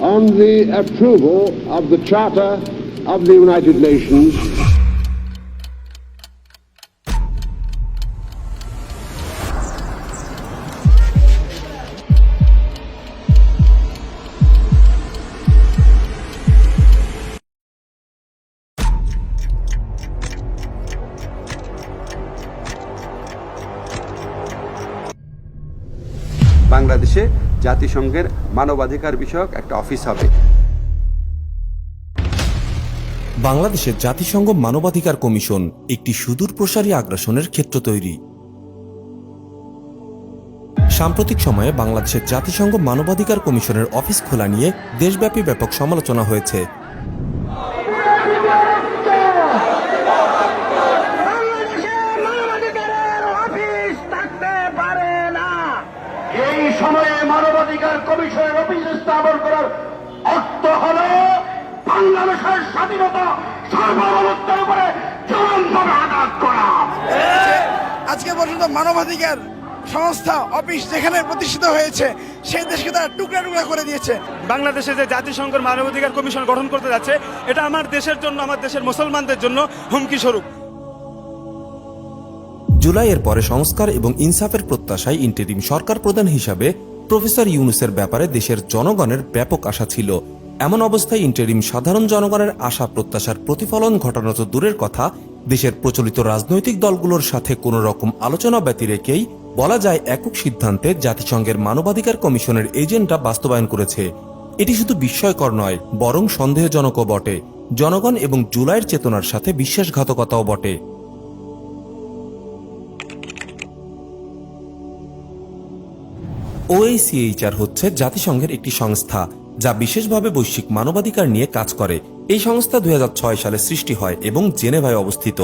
on the approval of the Charter of the United Nations জাতিসংঘের মানবাধিকার বিষয়ক একটা অফিস হবে। বাংলাদেশের জাতিসংঘ মানবাধিকার কমিশন একটি সুদূর প্রসারী আগ্রাসনের ক্ষেত্র তৈরি। সাম্প্রতিক সময়ে বাংলাদেশের জাতিসংঘ মানবাধিকার কমিশনের অফিস খোলা নিয়ে দেশব্যাপী ব্যাপক সমালোচনা হয়েছে। এই সময়ে মানবাধিকার কমিশনের অফিস স্থাপন করার অর্থ হল বাংলাদেশের স্বাধীনতা সার্বভৌমত্বের উপরে চরমভাবে আঘাত করা। আজকে পর্যন্ত মানবাধিকার সংস্থা অফিস যেখানে প্রতিষ্ঠিত হয়েছে সেই দেশকে তারা টুকরা টুকরা করে দিয়েছে। বাংলাদেশে যে জাতিসংঘের মানবাধিকার কমিশন গঠন করতে যাচ্ছে এটা আমার দেশের জন্য আমার দেশের মুসলমানদের জন্য হুমকি স্বরূপ। জুলাইয়ের পরে সংস্কার এবং ইনসাফের প্রত্যাশায় ইন্টারিম সরকার প্রধান হিসাবে প্রফেসর ইউনুসের ব্যাপারে দেশের জনগণের ব্যাপক আশা ছিল। এমন অবস্থায় ইন্টারিম সাধারণ জনগণের আশা প্রত্যাশার প্রতিফলন ঘটানো তো দূরের কথা। দেশের প্রচলিত রাজনৈতিক দলগুলোর সাথে কোনো রকম আলোচনা ব্যতি রেখেই বলা যায় একক সিদ্ধান্তে জাতিসংঘের মানবাধিকার কমিশনের এজেন্ডা বাস্তবায়ন করেছে। এটি শুধু বিস্ময়কর নয়, বরং সন্দেহজনকও বটে। জনগণ এবং জুলাইয়ের চেতনার সাথে বিশ্বাসঘাতকতাও বটে। ওএইসিএইচআর হচ্ছে জাতিসংঘের একটি সংস্থা, যা বিশেষভাবে বৈশ্বিক মানবাধিকার নিয়ে কাজ করে। এই সংস্থা দু হাজার ছয় সালে সৃষ্টি হয় এবং জেনেভায় অবস্থিত।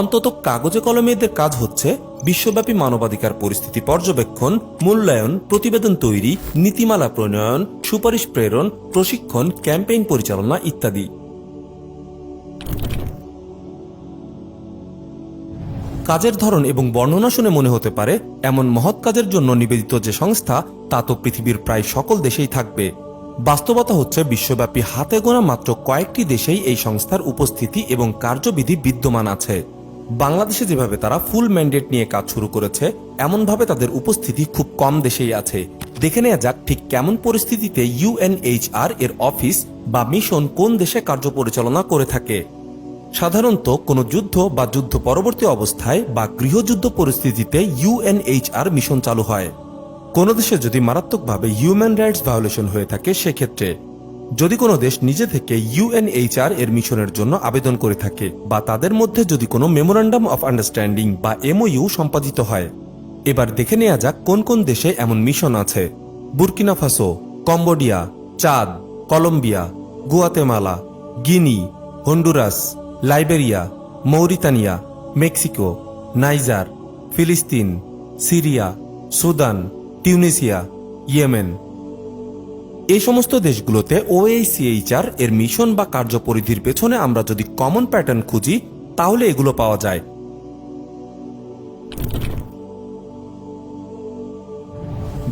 অন্তত কাগজে কলমে এদের কাজ হচ্ছে বিশ্বব্যাপী মানবাধিকার পরিস্থিতি পর্যবেক্ষণ, মূল্যায়ন, প্রতিবেদন তৈরি, নীতিমালা প্রণয়ন, সুপারিশ প্রেরণ, প্রশিক্ষণ, ক্যাম্পেইন পরিচালনা ইত্যাদি। কাজের ধরন এবং বর্ণনা শুনে মনে হতে পারে, এমন মহৎ কাজের জন্য নিবেদিত যে সংস্থা, তা তো পৃথিবীর প্রায় সকল দেশেই থাকবে। বাস্তবতা হচ্ছে বিশ্বব্যাপী হাতে গোনা মাত্র কয়েকটি দেশেই এই সংস্থার উপস্থিতি এবং কার্যবিধি বিদ্যমান আছে। বাংলাদেশে যেভাবে তারা ফুল ম্যান্ডেট নিয়ে কাজ শুরু করেছে, এমনভাবে তাদের উপস্থিতি খুব কম দেশেই আছে। দেখে নেওয়া যাক ঠিক কেমন পরিস্থিতিতে ইউএনএইচআর এর অফিস বা মিশন কোন দেশে কার্য পরিচালনা করে থাকে। সাধারণত কোনো যুদ্ধ বা যুদ্ধ পরবর্তী অবস্থায় বা গৃহযুদ্ধ পরিস্থিতিতে ইউএনএইচআর মিশন চালু হয়। কোনো দেশে যদি মারাত্মকভাবে হিউম্যান রাইটস ভায়োলেশন হয়ে থাকে, সেক্ষেত্রে যদি কোনো দেশ নিজে থেকে ইউএনএইচআর এর মিশনের জন্য আবেদন করে থাকে বা তাদের মধ্যে যদি কোনো মেমোরান্ডাম অফ আন্ডারস্ট্যান্ডিং বা এমওইউ সম্পাদিত হয়। এবার দেখে নেওয়া যাক কোন কোন দেশে এমন মিশন আছে। Burkina Faso, Cambodia, Chad, Colombia, Guatemala, Guinea, Honduras Liberia, Mauritania, Mexico, Niger, ফিলিস্তিন, সিরিয়া, সুদান, টিউনিসিয়া, ইয়েমেন। এই সমস্ত দেশগুলোতে ওএইসিএইচআর এর মিশন বা কার্যপরিধির পেছনে আমরা যদি কমন প্যাটার্ন খুঁজি, তাহলে এগুলো পাওয়া যায়।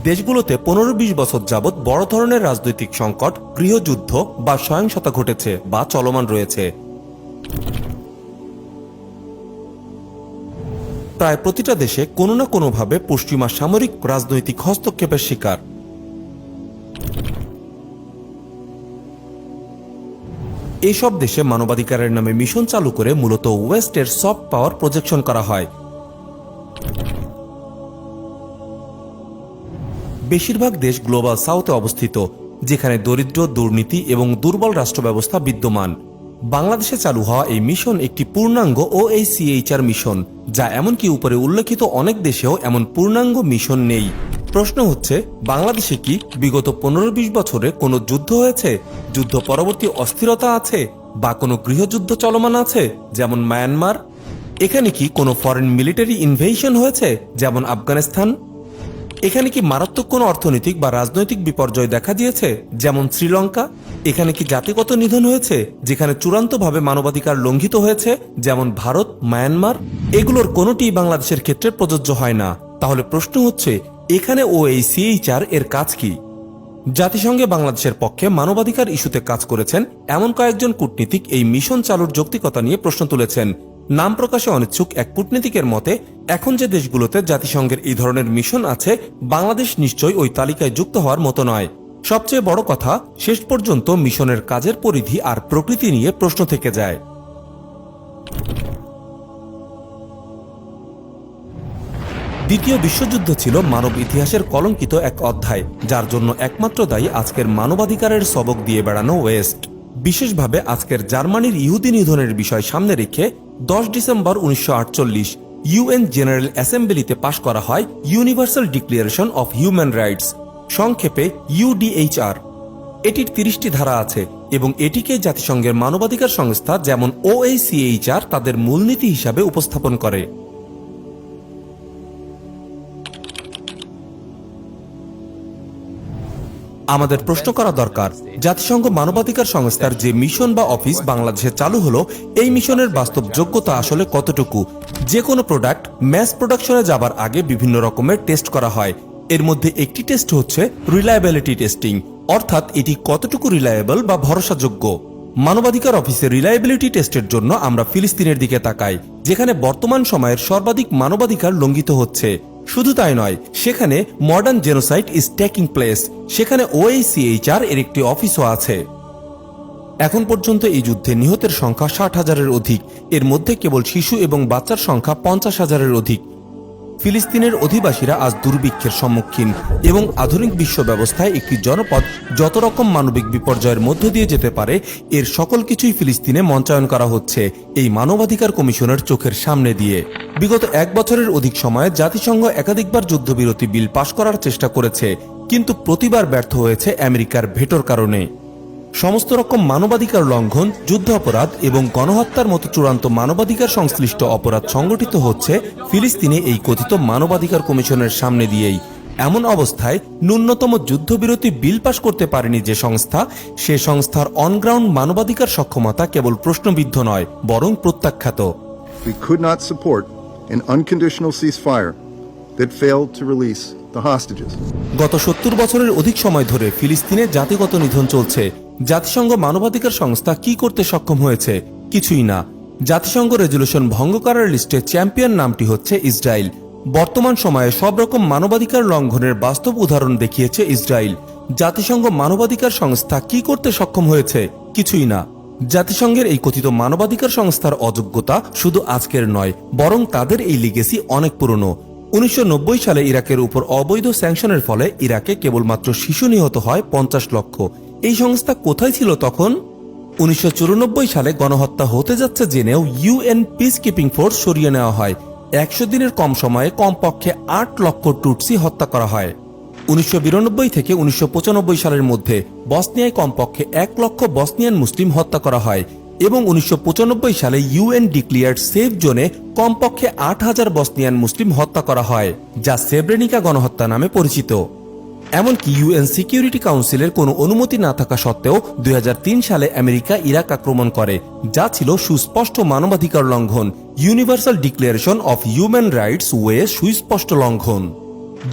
দেশগুলোতে পনেরো বিশ বছর যাবৎ বড় ধরনের রাজনৈতিক সংকট, গৃহযুদ্ধ বা সহিংসতা ঘটেছে বা চলমান রয়েছে। প্রায় প্রতিটা দেশে কোনো না কোনোভাবে পশ্চিমা সামরিক রাজনৈতিক হস্তক্ষেপের শিকার। এইসব দেশে মানবাধিকারের নামে মিশন চালু করে মূলত ওয়েস্টের সফট পাওয়ার প্রজেকশন করা হয়। বেশিরভাগ দেশ গ্লোবাল সাউথে অবস্থিত, যেখানে দরিদ্র, দুর্নীতি এবং দুর্বল রাষ্ট্র ব্যবস্থা বিদ্যমান। বাংলাদেশে চালু হওয়া এই মিশন একটি পূর্ণাঙ্গ ও এই সিএইচআর মিশন, যা এমনকি উপরে উল্লেখিত অনেক দেশেও এমন পূর্ণাঙ্গ মিশন নেই। প্রশ্ন হচ্ছে, বাংলাদেশে কি বিগত পনেরো বিশ বছরে কোনো যুদ্ধ হয়েছে, যুদ্ধ পরবর্তী অস্থিরতা আছে, বা কোনো গৃহযুদ্ধ চলমান আছে, যেমন মায়ানমার? এখানে কি কোনো ফরেন মিলিটারি ইনভেশন হয়েছে, যেমন আফগানিস্তান? এখানে কি মারাত্মক কোনো অর্থনৈতিক বা রাজনৈতিক বিপর্যয় দেখা দিয়েছে? যেমন শ্রীলঙ্কা? এখানে কি জাতিগত নিধন হয়েছে, যেখানে চূড়ান্তভাবে মানবাধিকার লঙ্ঘিত হয়েছে? যেমন ভারত, মায়ানমার? এগুলোর কোনোটি বাংলাদেশের ক্ষেত্রে প্রযোজ্য হয় না। তাহলে প্রশ্ন হচ্ছে, এখানে ও এই সিএইচআর এর কাজ কি? জাতিসংঘে বাংলাদেশের পক্ষে মানবাধিকার ইস্যুতে কাজ করেছেন এমন কয়েকজন কূটনীতিক এই মিশন চালুর যৌক্তিকতা নিয়ে প্রশ্ন তুলেছেন। নাম প্রকাশে অনিচ্ছুক এক কূটনীতিকের মতে, এখন যে দেশগুলোতে জাতিসংঘের এই ধরনের মিশন আছে, বাংলাদেশ নিশ্চয়ই ওই তালিকায় যুক্ত হওয়ার মতো নয়। সবচেয়ে বড় কথা, শেষ পর্যন্ত মিশনের কাজের পরিধি আর প্রকৃতি নিয়ে প্রশ্ন থেকে যায়। দ্বিতীয় বিশ্বযুদ্ধ ছিল মানব ইতিহাসের কলঙ্কিত এক অধ্যায়, যার জন্য একমাত্র দায়ী আজকের মানবাধিকারের সবক দিয়ে বেড়ানো ওয়েস্ট। বিশেষভাবে আজকের জার্মানির ইহুদি নিধনের বিষয় সামনে রেখে দশ ডিসেম্বর উনিশশো আটচল্লিশ ইউএন জেনারেল অ্যাসেম্বলিতে পাশ করা হয় universal declaration of human rights, সংক্ষেপে ইউডিএইচআর। এটির তিরিশটি ধারা আছে এবং এটিকে জাতিসংঘের মানবাধিকার সংস্থা যেমন ওএসিএইচআর তাদের মূলনীতি হিসাবে উপস্থাপন করে। আমাদের প্রশ্ন করা দরকার। জাতিসংঘ মানবাধিকার সংস্থার যে মিশন বা অফিস বাংলাদেশে চালু হলো, এই মিশনের বাস্তব যোগ্যতা আসলে কতটুকু? যে কোনো প্রোডাক্ট ম্যাস প্রোডাকশনে যাবার আগে বিভিন্ন রকমের টেস্ট করা হয়। এর মধ্যে একটি টেস্ট হচ্ছে রিলায়েবিলিটি টেস্টিং অর্থাৎ এটি কতটুকু রিলায়েবল বা ভরসাযোগ্য? মানবাধিকার অফিসের রিলায়েবিলিটি টেস্টের জন্য আমরা ফিলিস্তিনের দিকে তাকাই, যেখানে বর্তমান সময়ের সর্বাধিক মানবাধিকার লঙ্ঘিত হচ্ছে। শুধু তাই নয়, সেখানে modern genocide is taking place সেখানে ওএসিএইচআর এর একটি অফিসও আছে। এখন পর্যন্ত এই যুদ্ধে নিহতের সংখ্যা ষাট হাজারের অধিক, এর মধ্যে কেবল শিশু এবং বাচ্চার সংখ্যা পঞ্চাশ হাজারের অধিক। ফিলিস্তিনের অধিবাসীরা আজ দুর্ভিক্ষের সম্মুখীন এবং আধুনিক বিশ্ব ব্যবস্থায় একটি জনপদ যত রকম মানবিক বিপর্যয়ের মধ্য দিয়ে যেতে পারে, এর সকল কিছুই ফিলিস্তিনে মঞ্চায়ন করা হচ্ছে, এই মানবাধিকার কমিশনের চোখের সামনে দিয়ে। বিগত এক বছরের অধিক সময়ে জাতিসংঘ একাধিকবার যুদ্ধবিরতি বিল পাশ করার চেষ্টা করেছে, কিন্তু প্রতিবার ব্যর্থ হয়েছে আমেরিকার ভেটোর কারণে। সমস্ত রকম মানবাধিকার লঙ্ঘন যুদ্ধ অপরাধ এবং গণহত্যার মতো চূড়ান্ত মানবাধিকার সংশ্লিষ্ট অপরাধ সংগঠিত হচ্ছে ফিলিস্তিনে এই কথিত মানবাধিকার কমিশনের সামনে দিয়েই। এমন অবস্থায় ন্যূনতম যুদ্ধবিরতি বিল পাশ করতে পারেনি যে সংস্থা সে সংস্থার অনগ্রাউন্ড মানবাধিকার সক্ষমতা কেবল প্রশ্নবিদ্ধ নয় বরং প্রত্যাখ্যাত। We could not support an unconditional ceasefire that failed to release the hostages. গত সত্তর বছরের অধিক সময় ধরে ফিলিস্তিনে জাতিগত নিধন চলছে। জাতিসংঘ মানবাধিকার সংস্থা কি করতে সক্ষম হয়েছে? কিছুই না। জাতিসংঘ রেজলিউশন ভঙ্গ করার লিস্টে চ্যাম্পিয়ন নামটি হচ্ছে ইসরায়েল। বর্তমান সময়ে সব রকম মানবাধিকার লঙ্ঘনের বাস্তব উদাহরণ দেখিয়েছে ইসরায়েল। জাতিসংঘ মানবাধিকার সংস্থা কি করতে সক্ষম হয়েছে? কিছুই না। জাতিসংঘের এই কথিত মানবাধিকার সংস্থার অযোগ্যতা শুধু আজকের নয়, বরং তাদের এই লিগেসি অনেক পুরনো। উনিশশো নব্বই সালে ইরাকের উপর অবৈধ স্যাংশনের ফলে ইরাকে কেবলমাত্র শিশু নিহত হয় পঞ্চাশ লক্ষ। এই সংস্থা কোথায় ছিল তখন? উনিশশো চুরানব্বই সালে গণহত্যা হতে যাচ্ছে জেনেও ইউএন পিস কিপিং ফোর্স সরিয়ে নেওয়া হয়। একশো দিনের কম সময়ে কমপক্ষে আট লক্ষ টুটসি হত্যা করা হয়। উনিশশো বিরানব্বই থেকে উনিশশো পঁচানব্বই সালের মধ্যে বসনিয়ায় কমপক্ষে এক লক্ষ বসনিয়ান মুসলিম হত্যা করা হয় এবং উনিশশো পঁচানব্বই সালে ইউএন ডিক্লিয়ার্ড সেফ জোনে কমপক্ষে আট হাজার বসনিয়ান মুসলিম হত্যা করা হয়, যা সেব্রেনিকা গণহত্যা নামে পরিচিত। এমনকি ইউএন সিকিউরিটি কাউন্সিলের কোনো অনুমতি না থাকা সত্ত্বেও দুই সালে আমেরিকা ইরাক আক্রমণ করে, যা ছিল সুস্পষ্ট মানবাধিকার লঙ্ঘন, universal declaration of human rights way সুস্পষ্ট লঙ্ঘন।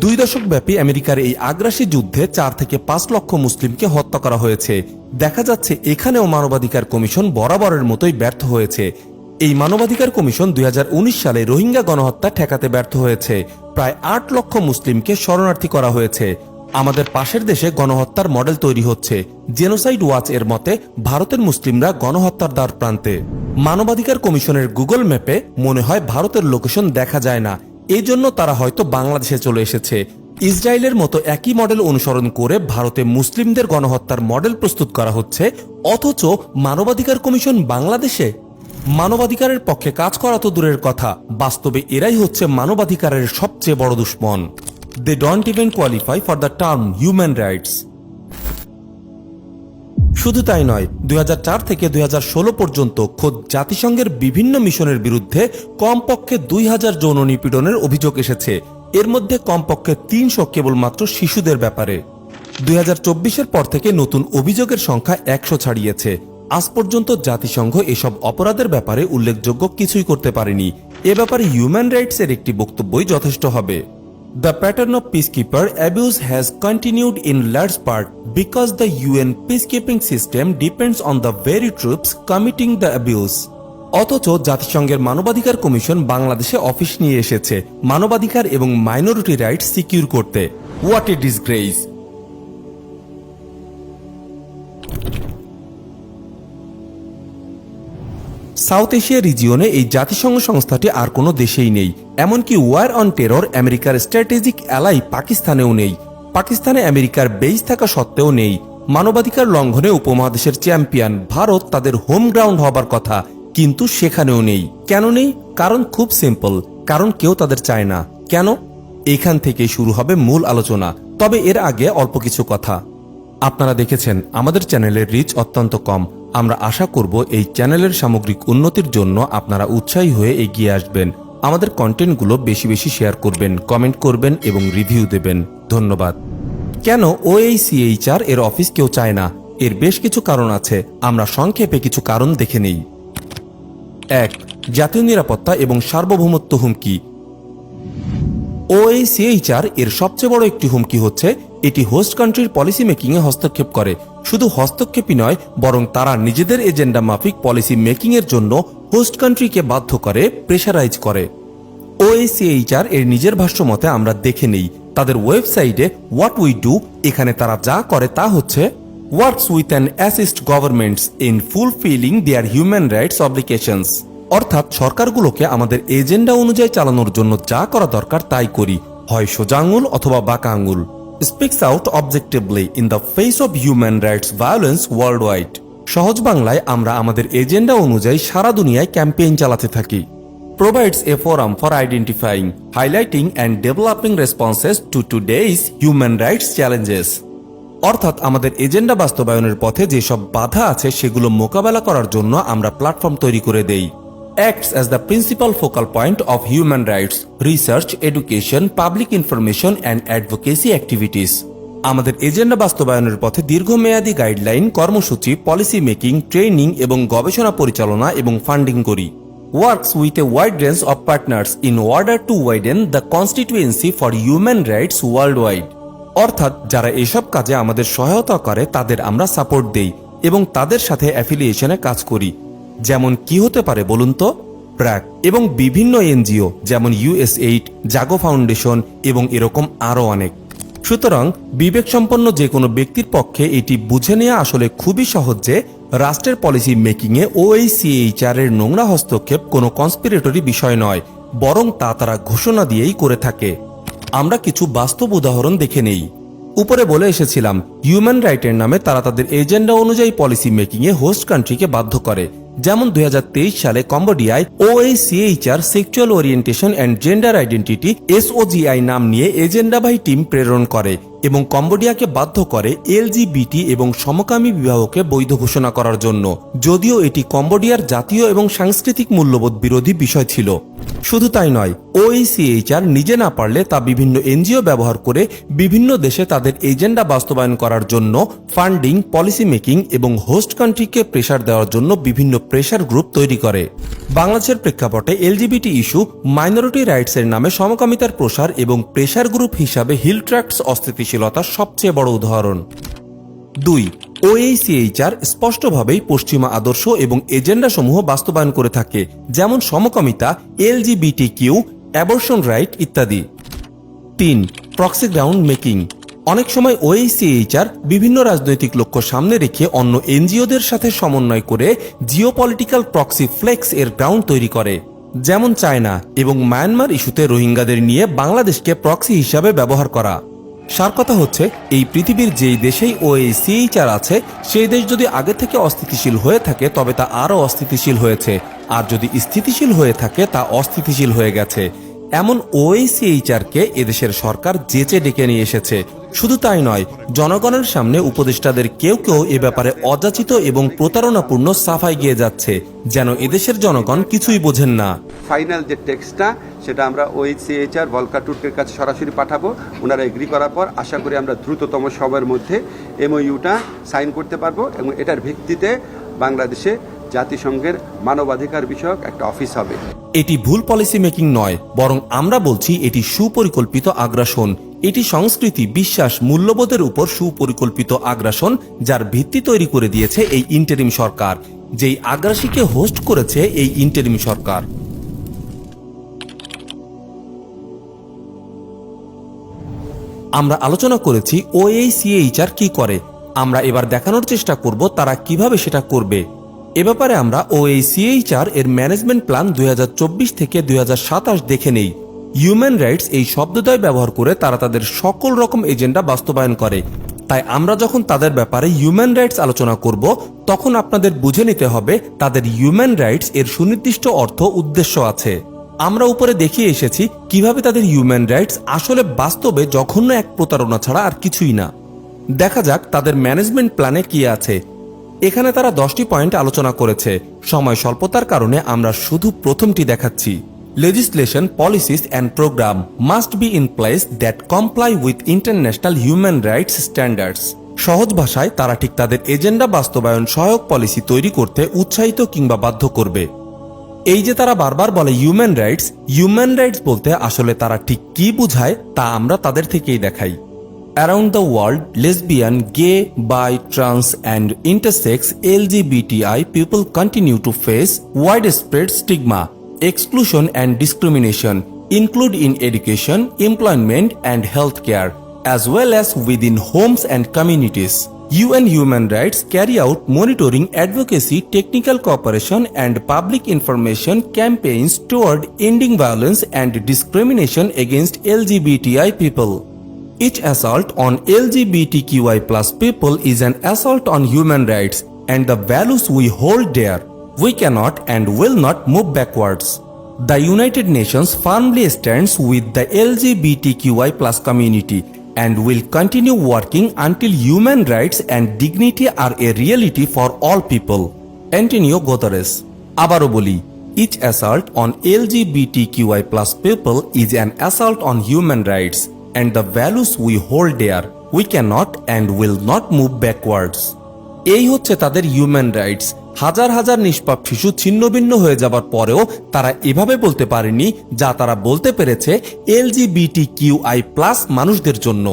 দুই দশক ব্যাপী আমেরিকার এই আগ্রাসী যুদ্ধে চার থেকে পাঁচ লক্ষ মুসলিমকে হত্যা করা হয়েছে। দেখা যাচ্ছে এখানেও মানবাধিকার কমিশন বরাবরের মতোই ব্যর্থ হয়েছে। এই মানবাধিকার কমিশন দুই হাজার উনিশ সালে রোহিঙ্গা গণহত্যা ঠেকাতে ব্যর্থ হয়েছে। প্রায় আট লক্ষ মুসলিমকে শরণার্থী করা হয়েছে। আমাদের পাশের দেশে গণহত্যার মডেল তৈরি হচ্ছে। জেনোসাইড ওয়াচ এর মতে, ভারতের মুসলিমরা গণহত্যার দ্বার প্রান্তে। মানবাধিকার কমিশনের গুগল ম্যাপে মনে হয় ভারতের লোকেশন দেখা যায় না। এই জন্য তারা হয়তো বাংলাদেশে চলে এসেছে। ইসরায়েলের মতো একই মডেল অনুসরণ করে ভারতে মুসলিমদের গণহত্যার মডেল প্রস্তুত করা হচ্ছে, অথচ মানবাধিকার কমিশন বাংলাদেশে? মানবাধিকারের পক্ষে কাজ করা তো দূরের কথা, বাস্তবে এরাই হচ্ছে মানবাধিকারের সবচেয়ে বড় দুশ্মন। They don't even qualify for the term human rights শুধু তাই নয়, দুই থেকে দুই হাজার ষোলো পর্যন্ত খোদ জাতিসংঘের বিভিন্ন মিশনের বিরুদ্ধে কমপক্ষে দুই হাজার যৌন নিপীড়নের অভিযোগ এসেছে। এর মধ্যে কমপক্ষে তিনশো কেবলমাত্র শিশুদের ব্যাপারে। দুই এর পর থেকে নতুন অভিযোগের সংখ্যা একশো ছাড়িয়েছে। আজ পর্যন্ত জাতিসংঘ এসব অপরাধের ব্যাপারে উল্লেখযোগ্য কিছুই করতে পারেনি। এ ব্যাপারে হিউম্যান রাইটস এর একটি বক্তব্যই যথেষ্ট হবে। The pattern of peacekeeper abuse has continued in large part because the UN peacekeeping system depends on the very troops committing the abuse. অথচ জাতিসংঘের মানবাধিকার কমিশন বাংলাদেশে অফিস নিয়ে এসেছে মানবাধিকার এবং মাইনরিটি রাইটস সিকিউর করতে what a disgrace South Asia রিজিয়নে এই জাতিসংঘ সংস্থাটি আর কোনো দেশেই নেই। এমনকি ওয়ার অন টেরর আমেরিকার স্ট্র্যাটেজিক অ্যালাই পাকিস্তানেও নেই। পাকিস্তানে আমেরিকার বেইস থাকা সত্ত্বেও নেই। মানবাধিকার লঙ্ঘনে উপমহাদেশের চ্যাম্পিয়ন ভারত তাদের হোম গ্রাউন্ড হবার কথা, কিন্তু সেখানেও নেই। কেন নেই? কারণ খুব সিম্পল, কারণ কেউ তাদের চায় না। কেন? এখান থেকে শুরু হবে মূল আলোচনা। তবে এর আগে অল্প কিছু কথা। আপনারা দেখেছেন, আমাদের চ্যানেলের রিচ অত্যন্ত কম। আমরা আশা করব এই চ্যানেলের সামগ্রিক উন্নতির জন্য আপনারা উৎসাহী হয়ে এগিয়ে আসবেন। আমাদের কন্টেন্টগুলো বেশি বেশি শেয়ার করবেন, কমেন্ট করবেন এবং রিভিউ দেবেন। ধন্যবাদ। কেন ওএইসিএইচআর এর অফিস কেউ চায় না? এর বেশ কিছু কারণ আছে। আমরা সংক্ষেপে কিছু কারণ দেখে নেই। এক, জাতীয় নিরাপত্তা এবং সার্বভৌমত্ব হুমকি। ওএইসিএইচআর এর সবচেয়ে বড় একটি হুমকি হচ্ছে, এটি হোস্ট কান্ট্রির পলিসি মেকিং এ হস্তক্ষেপ করে। শুধু হস্তক্ষেপই নয়, বরং তারা নিজেদের এজেন্ডা মাফিক পলিসি মেকিং এর জন্য হোস্ট কান্ট্রিকে বাধ্য করে, প্রেশারাইজ করে। ওএসিএইচআর এর নিজের ভাষ্য মতে আমরা দেখে নেই। তাদের ওয়েবসাইটে হোয়াট উই ডু, এখানে তারা যা করে তা হচ্ছে works with and assist governments in fulfilling their human rights obligations অর্থাৎ সরকারগুলোকে আমাদের এজেন্ডা অনুযায়ী চালানোর জন্য যা করা দরকার তাই করি, হয় সোজা আঙুল অথবা বাঁকা আঙুল speaks out objectively in the face of human rights violence worldwide সহজ বাংলায় আমরা আমাদের এজেন্ডা অনুযায়ী সারা দুনিয়ায় ক্যাম্পেইন চালাতে থাকি। Provides a forum for identifying, highlighting and developing responses to today's human rights challenges. অর্থাৎ আমাদের এজেন্ডা বাস্তবায়নের পথে যেসব বাধা আছে সেগুলো মোকাবেলা করার জন্য আমরা প্ল্যাটফর্ম তৈরি করে দেই। acts as the principal focal point of human rights, research, education, public information and advocacy activities. আমাদের এজেন্ডা বাস্তবায়নের পথে দীর্ঘমেয়াদী গাইডলাইন কর্মসূচি পলিসি মেকিং ট্রেনিং এবং গবেষণা পরিচালনা এবং ফান্ডিং করি। Works with a wide range of partners in order to widen the constituency for human rights worldwide অর্থাৎ যারা এসব কাজে আমাদের সহায়তা করে তাদের আমরা সাপোর্ট দেই এবং তাদের সাথে অ্যাফিলিয়েশনে কাজ করি। যেমন কি হতে পারে বলুন তো? প্রাক এবং বিভিন্ন এনজিও যেমন ইউএসএইড জাগো ফাউন্ডেশন এবং এরকম আরও অনেক। সুতরাং বিবেকসম্পন্ন যে কোনো ব্যক্তির পক্ষে এটি বুঝে নেওয়া আসলে খুবই সহজ যে রাষ্ট্রের পলিসি মেকিংয়ে ওএইসিএইচআর এর নোংরা হস্তক্ষেপ কোনো কনস্পিরেটরি বিষয় নয়, বরং তা তারা ঘোষণা দিয়েই করে থাকে। আমরা কিছু বাস্তব উদাহরণ দেখে নেই। উপরে বলে এসেছিলাম, হিউম্যান রাইটের নামে তারা তাদের এজেন্ডা অনুযায়ী পলিসি মেকিংয়ে হোস্ট কান্ট্রিকে বাধ্য করে। যেমন দুই হাজার তেইশ সালে কম্বোডিয়ায় OHCHR sexual orientation and gender identity SOGI নাম নিয়ে এজেন্ডাবাহী টিম প্রেরণ করে। এবং কম্বোডিয়াকে বাধ্য করে এলজিবিটি এবং সমকামী বিবাহকে বৈধ ঘোষণা করার জন্য। যদিও এটি কম্বোডিয়ার জাতীয় এবং সাংস্কৃতিক মূল্যবোধ বিরোধী বিষয় ছিল। শুধু তাই নয় ওএইসিএইচআর নিজে না পারলে তা বিভিন্ন এনজিও ব্যবহার করে বিভিন্ন দেশে তাদের এজেন্ডা বাস্তবায়ন করার জন্য ফান্ডিং, পলিসি মেকিং এবং হোস্ট কান্ট্রিকে প্রেশার দেওয়ার জন্য বিভিন্ন প্রেশার গ্রুপ তৈরি করে। বাংলাদেশের প্রেক্ষাপটে এলজিবিটি ইস্যু মাইনরিটি রাইটসের নামে সমকামিতার প্রসার এবং প্রেশার গ্রুপ হিসাবে হিল ট্র্যাক্টস অস্থিতিশীলতার সবচেয়ে বড় উদাহরণ। দুই ওএইসিএইচআর স্পষ্টভাবেই পশ্চিমা আদর্শ এবং এজেন্ডা সমূহ বাস্তবায়ন করে থাকে, যেমন সমকামিতা এলজিবিটি কিউ, অ্যাবর্শন রাইট ইত্যাদি। তিন, প্রক্সি গ্রাউন্ড মেকিং। অনেক সময় ওএইসিএইচআর বিভিন্ন রাজনৈতিক লক্ষ্য সামনে রেখে অন্য এনজিওদের সাথে সমন্বয় করে জিওপলিটিক্যাল প্রক্সি ফ্লেক্স এর গ্রাউন্ড তৈরি করে, যেমন চায়না এবং মায়ানমার ইস্যুতে রোহিঙ্গাদের নিয়ে বাংলাদেশকে প্রক্সি হিসাবে ব্যবহার করা। সার কথা হচ্ছে, এই পৃথিবীর যেই দেশেই ও এই সিএইচআর আছে, সেই দেশ যদি আগে থেকে অস্থিতিশীল হয়ে থাকে, তবে তা আরও অস্থিতিশীল হয়েছে। আর যদি স্থিতিশীল হয়ে থাকে, তা অস্থিতিশীল হয়ে গেছে। এমন ওএইসিএইচআরকে এদেশের সরকার জেচে ডেকে নিয়ে এসেছে। শুধু তাই নয়, জনগণের সামনে উপদেষ্টাদের কেউ কেউ এ ব্যাপারে অযাচিত এবং প্রতারণাপূর্ণ সাফাই গিয়ে যাচ্ছে, যেন এদেশের জনগণ কিছুই বোঝেন না। ফাইনাল যে টেক্সটটা, সেটা আমরা ওইসিএইচআর ভলকা টুর্কের কাছে সরাসরি পাঠাবো। ওনারা এগ্রি করার পর আশা করি আমরা দ্রুততম সময়ের মধ্যে এমওইউটা সাইন করতে পারব এবং এটার ভিত্তিতে বাংলাদেশে জাতিসংঘের মানবাধিকার বিষয়ক একটা অফিস হবে। এটি ভুল পলিসি মেকিং নয়, বরং আমরা বলছি এটি সুপরিকল্পিত আগ্রাসন। এটি সংস্কৃতি, বিশ্বাস, মূল্যবোধের উপর সুপরিকল্পিত আগ্রাসন, যার ভিত্তি তৈরি করে দিয়েছে এই ইন্টারিম সরকার। যেই আগ্রাসীকে হোস্ট করেছে এই ইন্টারিম সরকার। আমরা আলোচনা করেছি ওএইসিএইচআর কি করে। আমরা এবার দেখানোর চেষ্টা করব তারা কীভাবে সেটা করবে। এ ব্যাপারে আমরা ওএইসিএইচআর এর ম্যানেজমেন্ট প্ল্যান দুই হাজার চব্বিশ থেকে দুই হাজার সাতাশ দেখে নেই। হিউম্যান রাইটস এই শব্দদ্বয় ব্যবহার করে তারা তাদের সকল রকম এজেন্ডা বাস্তবায়ন করে। তাই আমরা যখন তাদের ব্যাপারে হিউম্যান রাইটস আলোচনা করব, তখন আপনাদের বুঝে নিতে হবে তাদের হিউম্যান রাইটস এর সুনির্দিষ্ট অর্থ উদ্দেশ্য আছে। আমরা উপরে দেখিয়ে এসেছি কীভাবে তাদের হিউম্যান রাইটস আসলে বাস্তবে জঘন্য এক প্রতারণা ছাড়া আর কিছুই না। দেখা যাক তাদের ম্যানেজমেন্ট প্ল্যানে কি আছে। এখানে তারা দশটি পয়েন্ট আলোচনা করেছে। সময় স্বল্পতার কারণে আমরা শুধু প্রথমটি দেখাচ্ছি। Legislation, policies and program must be in place that comply with international human rights standards সহজ ভাষায় তারা ঠিক তাদের এজেন্ডা বাস্তবায়ন সহায়ক পলিসি তৈরি করতে উৎসাহিত কিংবা বাধ্য করবে। এই যে তারা বারবার বলে হিউম্যান রাইটস হিউম্যান রাইটস বলতে আসলে তারা ঠিক কি বোঝায় তা আমরা তাদের থেকেই দেখাই। Around the world, lesbian, gay, bi, trans, and intersex LGBTI people continue to face widespread stigma, exclusion, and discrimination, include in education, employment, and healthcare, as well as within homes and communities. UN Human Rights carry out monitoring advocacy, technical cooperation, and public information campaigns toward ending violence and discrimination against LGBTI people. Each assault on LGBTQI plus people is an assault on human rights and the values we hold dear. We cannot and will not move backwards. The United Nations firmly stands with the LGBTQI plus community and will continue working until human rights and dignity are a reality for all people. Antonio Guterres বলি each assault on LGBTQI plus people is an assault on human rights and the values we hold dear. We cannot and will not move backwards. এই হচ্ছে তাদের human rights হাজার হাজার নিষ্পাপ শিশু ছিন্নভিন্ন হয়ে যাবার পরেও তারা এভাবে বলতে পারেনি, যা তারা বলতে পেরেছে এলজিবিটি কিউ আই প্লাস মানুষদের জন্য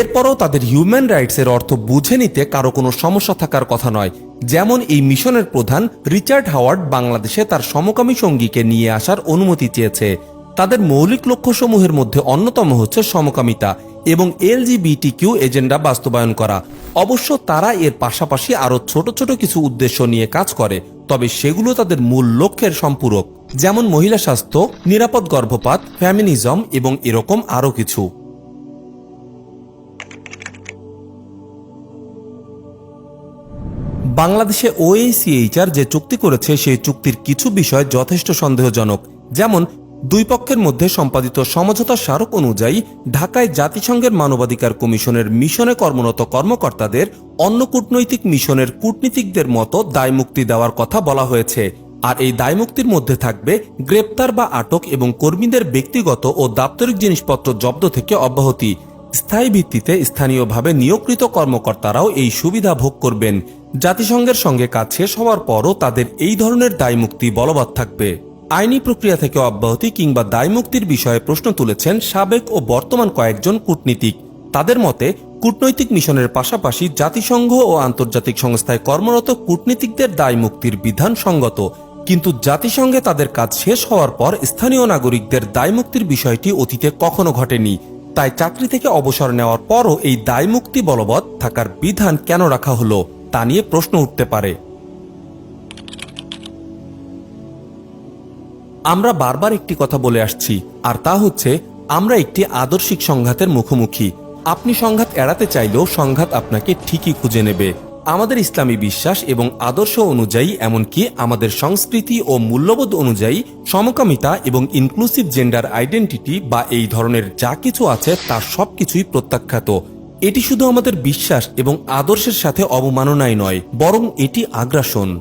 এরপরও তাদের হিউম্যান রাইটস এর অর্থ বুঝে নিতে কারও কোনো সমস্যা থাকার কথা নয় যেমন এই মিশনের প্রধান রিচার্ড হাওয়ার্ড বাংলাদেশে তার সমকামী সঙ্গীকে নিয়ে আসার অনুমতি চেয়েছে তাদের মৌলিক লক্ষ্যসমূহের মধ্যে অন্যতম হচ্ছে সমকামিতা এবং এলজিবিটি কিউ এজেন্ডা বাস্তবায়ন করা। অবশ্য তারা এর পাশাপাশি আরও ছোট ছোট কিছু উদ্দেশ্য নিয়ে কাজ করে, তবে সেগুলো তাদের মূল লক্ষ্যের সম্পূরক। যেমন মহিলা স্বাস্থ্য, নিরাপদ গর্ভপাত, ফ্যামিনিজম এবং এরকম আরও কিছু। বাংলাদেশে ওএসিএইচআর যে চুক্তি করেছে, সেই চুক্তির কিছু বিষয় যথেষ্ট সন্দেহজনক। যেমন দুই পক্ষের মধ্যে সম্পাদিত সমঝোতা স্মারক অনুযায়ী ঢাকায় জাতিসংঘের মানবাধিকার কমিশনের মিশনে কর্মরত কর্মকর্তাদের অন্য কূটনৈতিক মিশনের কূটনীতিকদের মতো দায়মুক্তি দেওয়ার কথা বলা হয়েছে। আর এই দায়মুক্তির মধ্যে থাকবে গ্রেপ্তার বা আটক এবং কর্মীদের ব্যক্তিগত ও দাপ্তরিক জিনিসপত্র জব্দ থেকে অব্যাহতি। স্থায়ী ভিত্তিতে স্থানীয়ভাবে নিয়োগকৃত কর্মকর্তারাও এই সুবিধা ভোগ করবেন। জাতিসংঘের সঙ্গে কাজ শেষ হওয়ার পরও তাদের এই ধরনের দায়মুক্তি বলবৎ থাকবে। আইনি প্রক্রিয়া থেকে অব্যাহতি কিংবা দায়মুক্তির বিষয়ে প্রশ্ন তুলেছেন সাবেক ও বর্তমান কয়েকজন কূটনীতিক। তাদের মতে, কূটনৈতিক মিশনের পাশাপাশি জাতিসংঘ ও আন্তর্জাতিক সংস্থায় কর্মরত কূটনীতিকদের দায়মুক্তির বিধান সঙ্গত, কিন্তু জাতিসংঘে তাদের কাজ শেষ হওয়ার পর স্থানীয় নাগরিকদের দায়মুক্তির বিষয়টি অতীতে কখনো ঘটেনি। তাই চাকরি থেকে অবসর নেওয়ার পরও এই দায়মুক্তি বলবৎ থাকার বিধান কেন রাখা হলো, তা নিয়ে প্রশ্ন উঠতে পারে। আমরা বারবার একটি কথা বলে আসছি, আর তা হচ্ছে, আমরা একটি আদর্শিক সংঘাতের মুখোমুখি। আপনি সংঘাত এড়াতে চাইলেও সংঘাত আপনাকে ঠিকই খুঁজে নেবে। আমাদের ইসলামী বিশ্বাস এবং আদর্শ অনুযায়ী, এমনকি আমাদের সংস্কৃতি ও মূল্যবোধ অনুযায়ী, সমকামিতা এবং ইনক্লুসিভ জেন্ডার আইডেন্টিটি বা এই ধরনের যা কিছু আছে তার সবকিছুই প্রত্যাখ্যাত। এটি শুধু আমাদের বিশ্বাস এবং আদর্শের সাথে অবমাননাই নয়, বরং এটি আগ্রাসন।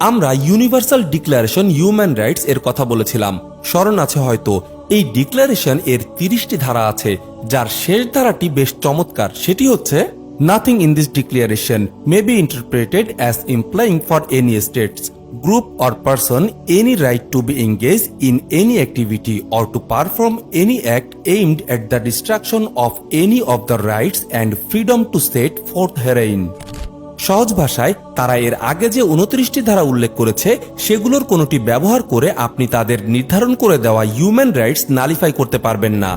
আমরা ইউনিভার্সাল ডিক্লারেশন হিউম্যান রাইটস এর কথা বলেছিলাম। স্মরণ আছে হয়তো, এই ডিক্লারেশন এর তিরিশটি ধারা আছে, যার শেষ ধারাটি বেশ চমৎকার। সেটি হচ্ছে nothing in this declaration may be interpreted as employing for any states group or person any right to be engage in any activity or to perform any act aimed at the destruction of any of the rights and freedom to set forth herein সহজ ভাষায় তারা এর আগে যে উনত্রিশটি ধারা উল্লেখ করেছে, সেগুলোর কোনোটি ব্যবহার করে আপনি তাদের নির্ধারণ করে দেওয়া হিউম্যান রাইটস নালিফাই করতে পারবেন না।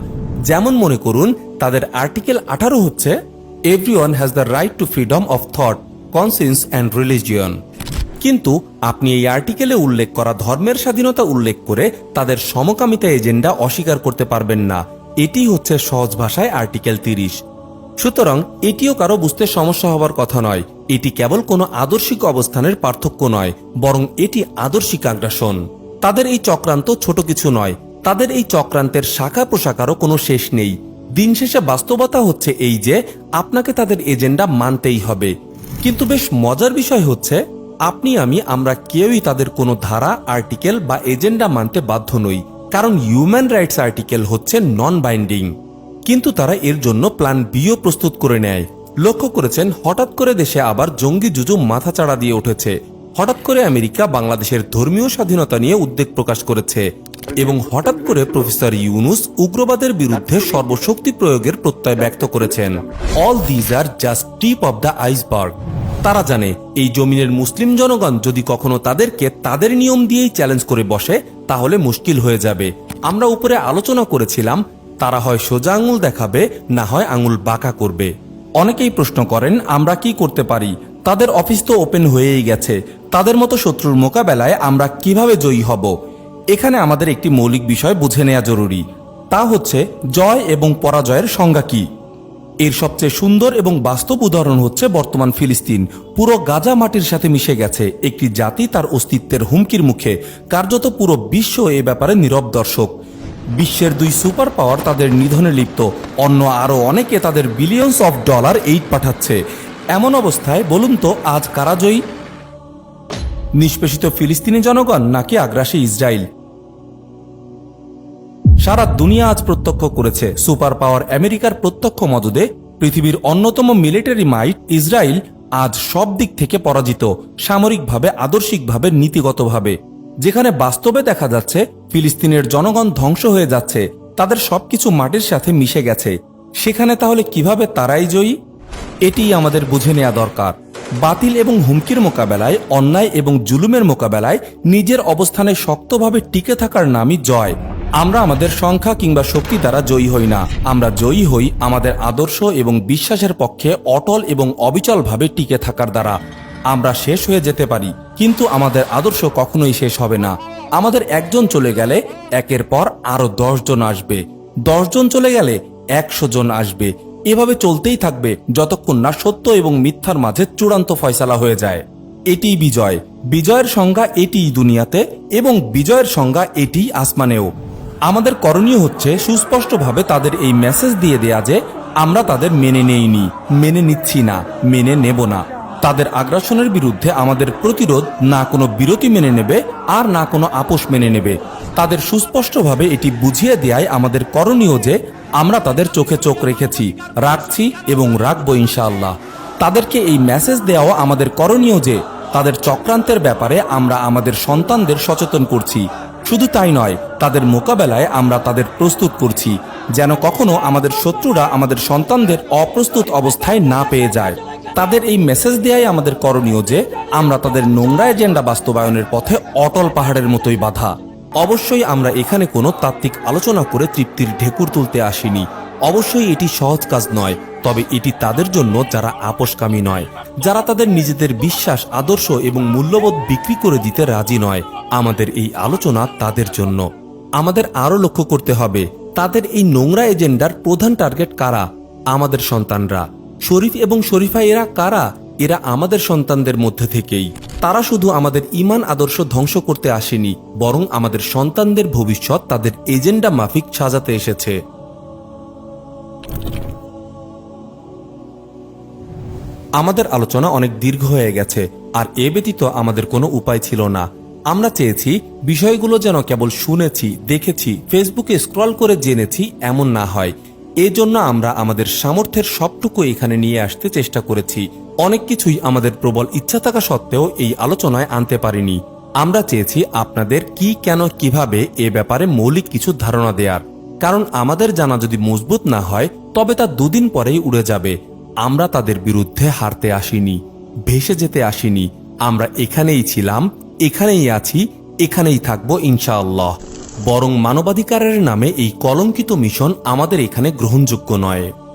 যেমন মনে করুন, তাদের আর্টিকেল আঠারো হচ্ছে everyone has the right to freedom of thought conscience and religion কিন্তু আপনি এই আর্টিকেলে উল্লেখ করা ধর্মের স্বাধীনতা উল্লেখ করে তাদের সমকামিতা এজেন্ডা অস্বীকার করতে পারবেন না। এটি হচ্ছে সহজ ভাষায় আর্টিকেল তিরিশ। সুতরাং এটিও কারও বুঝতে সমস্যা হবার কথা নয়। এটি কেবল কোনো আদর্শিক অবস্থানের পার্থক্য নয়, বরং এটি আদর্শিক আগ্রাসন। তাদের এই চক্রান্ত ছোট কিছু নয়, তাদের এই চক্রান্তের শাখা প্রশাখারও কোনো শেষ নেই। দিন শেষে বাস্তবতা হচ্ছে এই যে, আপনাকে তাদের এজেন্ডা মানতেই হবে। কিন্তু বেশ মজার বিষয় হচ্ছে, আপনি, আমি, আমরা কেউই তাদের কোনো ধারা, আর্টিকেল বা এজেন্ডা মানতে বাধ্য নই, কারণ হিউম্যান রাইটস আর্টিকেল হচ্ছে নন বাইন্ডিং কিন্তু তারা এর জন্য প্ল্যান বিও প্রস্তুত করে নেয়। লক্ষ্য করেছেন হঠাৎ করে দেশে আবার জঙ্গি জুজু মাথাচাড়া দিয়ে উঠেছে। হঠাৎ করে আমেরিকা বাংলাদেশের ধর্মীয় স্বাধীনতা নিয়ে উদ্বেগ প্রকাশ করেছে এবং হঠাৎ করে প্রফেসর ইউনুস উগ্রবাদের বিরুদ্ধে সর্বশক্তি প্রয়োগের প্রত্যয় ব্যক্ত করেছেন। All these are just tip of the iceberg তারা জানে, এই জমিনের মুসলিম জনগণ যদি কখনো তাদেরকে তাদের নিয়ম দিয়েই চ্যালেঞ্জ করে বসে, তাহলে মুশকিল হয়ে যাবে। আমরা উপরে আলোচনা করেছিলাম, তারা হয় সোজা আঙুল দেখাবে, না হয় আঙুল বাঁকা করবে। অনেকেই প্রশ্ন করেন, আমরা কি করতে পারি? তাদের অফিস তো ওপেন হয়েই গেছে। তাদের মতো শত্রুর মোকাবেলায় আমরা কীভাবে জয়ী হব? এখানে আমাদের একটি মৌলিক বিষয় বুঝে নেওয়া জরুরি। তা হচ্ছে, জয় এবং পরাজয়ের সংজ্ঞা কি? এর সবচেয়ে সুন্দর এবং বাস্তব উদাহরণ হচ্ছে বর্তমান ফিলিস্তিন। পুরো গাজা মাটির সাথে মিশে গেছে। একটি জাতি তার অস্তিত্বের হুমকির মুখে। কার্যত পুরো বিশ্ব এ ব্যাপারে নীরব দর্শক। বিশ্বের দুই সুপার পাওয়ার তাদের নিধনে লিপ্ত। অন্য আরও অনেকে তাদের বিলিয়নস অফ ডলার এইড পাঠাচ্ছে। এমন অবস্থায় বলুন তো, আজ কারা জয়ী? নিষ্পেষিত ফিলিস্তিনি জনগণ নাকি আগ্রাসী ইসরায়েল সারা দুনিয়া আজ প্রত্যক্ষ করেছে সুপার পাওয়ার আমেরিকার প্রত্যক্ষ মদদে পৃথিবীর অন্যতম মিলিটারি মাইট ইসরায়েল আজ সব দিক থেকে পরাজিত, সামরিকভাবে, আদর্শিকভাবে, নীতিগতভাবে। যেখানে বাস্তবে দেখা যাচ্ছে ফিলিস্তিনের জনগণ ধ্বংস হয়ে যাচ্ছে, তাদের সবকিছু মাটির সাথে মিশে গেছে। সেখানে তাহলে কীভাবে তারাই জয়ী? এটিই আমাদের বুঝে নেওয়া দরকার। বাতিল এবং হুমকির মোকাবেলায়, অন্যায় এবং জুলুমের মোকাবেলায় নিজের অবস্থানে শক্তভাবে টিকে থাকার নামই জয়। আমরা আমাদের সংখ্যা কিংবা শক্তি দ্বারা জয়ী হই না। আমরা জয়ী হই আমাদের আদর্শ এবং বিশ্বাসের পক্ষে অটল এবং অবিচলভাবে টিকে থাকার দ্বারা। আমরা শেষ হয়ে যেতে পারি, কিন্তু আমাদের আদর্শ কখনোই শেষ হবে না। আমাদের একজন চলে গেলে একের পর আরও জন আসবে। জন চলে গেলে একশো জন আসবে। এভাবে চলতেই থাকবে যতক্ষণ না সত্য এবং মিথ্যার মাঝে চূড়ান্ত ফয়সালা হয়ে যায়। এটিই বিজয়। বিজয়ের সংজ্ঞা এটিই দুনিয়াতে এবং বিজয়ের সংজ্ঞা এটিই আসমানেও। আমাদের করণীয় হচ্ছে সুস্পষ্টভাবে তাদের এই মেসেজ দিয়ে দেয়া যে আমরা তাদের মেনে নেইনি, মেনে নিচ্ছি না, মেনে নেব না। তাদের আগ্রাসনের বিরুদ্ধে আমাদের প্রতিরোধ না কোনো বিরতি মেনে নেবে আর না কোনো আপোষ মেনে নেবে। তাদের সুস্পষ্টভাবে এটি বুঝিয়ে দেয়াই আমাদের করণীয় যে আমরা তাদের চোখে চোখ রেখেছি, রাখছি এবং রাখব ইনশাআল্লাহ। তাদেরকে এই মেসেজ দেওয়াও আমাদের করণীয় যে তাদের চক্রান্তের ব্যাপারে আমরা আমাদের সন্তানদের সচেতন করছি। শুধু তাই নয়, তাদের মোকাবেলায় আমরা তাদের প্রস্তুত করছি, যেন কখনো আমাদের শত্রুরা আমাদের সন্তানদের অপ্রস্তুত অবস্থায় না পেয়ে যায়। তাদের এই মেসেজ দেয়াই আমাদের করণীয় যে, আমরা তাদের নোংরা এজেন্ডা বাস্তবায়নের পথে অটল পাহাড়ের মতোই বাধা। অবশ্যই আমরা এখানে কোনো তাত্ত্বিক আলোচনা করে তৃপ্তির ঢেকুর তুলতে আসিনি। অবশ্যই এটি সহজ কাজ নয়, তবে এটি তাদের জন্য যারা আপোষকামী নয়। যারা তাদের নিজেদের বিশ্বাস, আদর্শ এবং মূল্যবোধ বিক্রি করে দিতে রাজি নয়, আমাদের এই আলোচনা তাদের জন্য। আমাদের আরও লক্ষ্য করতে হবে, তাদের এই নোংরা এজেন্ডার প্রধান টার্গেট কারা? আমাদের সন্তানরা। শরীফ এবং শরীফা এরা কারা? এরা আমাদের সন্তানদের মধ্যে থেকেই। তারা শুধু আমাদের ইমান আদর্শ ধ্বংস করতে আসেনি, বরং আমাদের সন্তানদের ভবিষ্যৎ তাদের এজেন্ডা মাফিক সাজাতে এসেছে। আমাদের আলোচনা অনেক দীর্ঘ হয়ে গেছে, আর এ ব্যতীত আমাদের কোনো উপায় ছিল না। আমরা চেয়েছি, বিষয়গুলো যেন কেবল শুনেছি, দেখেছি, ফেসবুকে স্ক্রল করে জেনেছি, এমন না হয়। এজন্য আমরা আমাদের সামর্থ্যের সবটুকু এখানে নিয়ে আসতে চেষ্টা করেছি। অনেক কিছুই আমাদের প্রবল ইচ্ছা থাকা সত্ত্বেও এই আলোচনায় আনতে পারিনি। আমরা চেয়েছি আপনাদের কি, কেন, কীভাবে এ ব্যাপারে মৌলিক কিছু ধারণা দেওয়ার কারণ আমাদের জানা যদি মজবুত না হয়, তবে তা দুদিন পরেই উড়ে যাবে। আমরা তাদের বিরুদ্ধে হারতে আসিনি, ভেসে যেতে আসিনি। আমরা এখানেই ছিলাম, এখানেই আছি, এখানেই থাকব ইনশাআল্লাহ। বরং মানবাধিকারের নামে এই কলঙ্কিত মিশন আমাদের এখানে গ্রহণযোগ্য নয়।